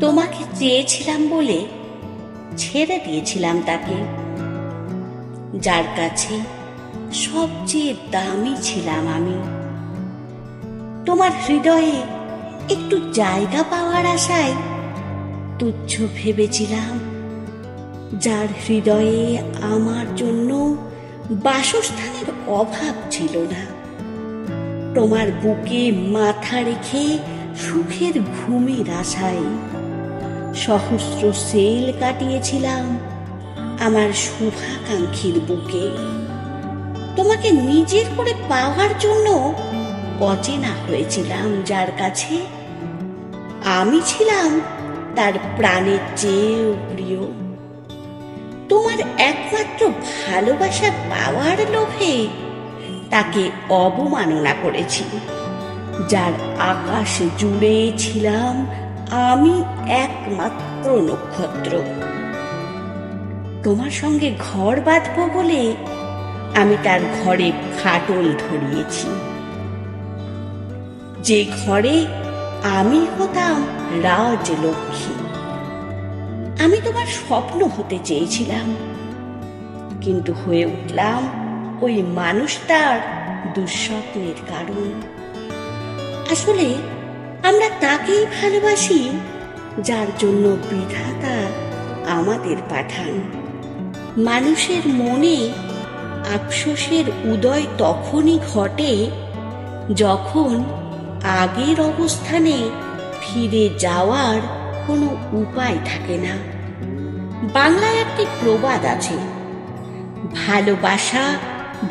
তোমাকে চেয়েছিলাম বলে ছেড়ে দিয়েছিলাম তাকে। যার কাছে সবচেয়ে দামি ছিলাম আমি। তোমার হৃদয়ে একটু জায়গা পাওয়ার আশায় তুচ্ছ ভেবেছিলাম, যার হৃদয়ে আমার জন্য বাসস্থানের অভাব ছিল না। তোমার বুকে মাথা রেখে সুখের ঘুমের আশায় সহস্র সেল কাটিয়েছিলাম আমার শুভাকাঙ্ক্ষীর বুকে। তোমাকে নিজের করে পাওয়ার জন্য অচেনা হয়েছিলাম যার কাছে আমি ছিলাম তার প্রাণের চেয়েও প্রিয়। তোমার একমাত্র ভালোবাসা পাওয়ার লোভে তাকে অবমাননা করেছি, যার আকাশ জুড়ে ছিলাম আমি একমাত্র নক্ষত্র। তোমার সঙ্গে ঘর বাঁধব বলে আমি তার ঘরে খাটল ধরিয়েছি। যে ঘরে আমি হতাম রাজলক্ষ্মী। আমি তোমার স্বপ্ন হতে চেয়েছিলাম, কিন্তু হয়ে উঠলাম ওই মানুষটার দুঃস্বপ্নের কারণ। আসলে আমরা তাকেই ভালোবাসি, যার জন্য বিধাতা আমাদের পাঠান। মানুষের মনে আফসোসের উদয় তখনই ঘটে যখন আগের অবস্থানে ফিরে যাওয়ার কোনো উপায় থাকে না। বাংলায় একটি প্রবাদ আছে, ভালোবাসা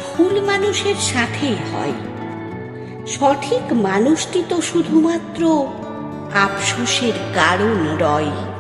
ভুল মানুষের সাথেই হয়। সঠিক মানুষটি তো শুধুমাত্র আফসোসের কারণ রয়।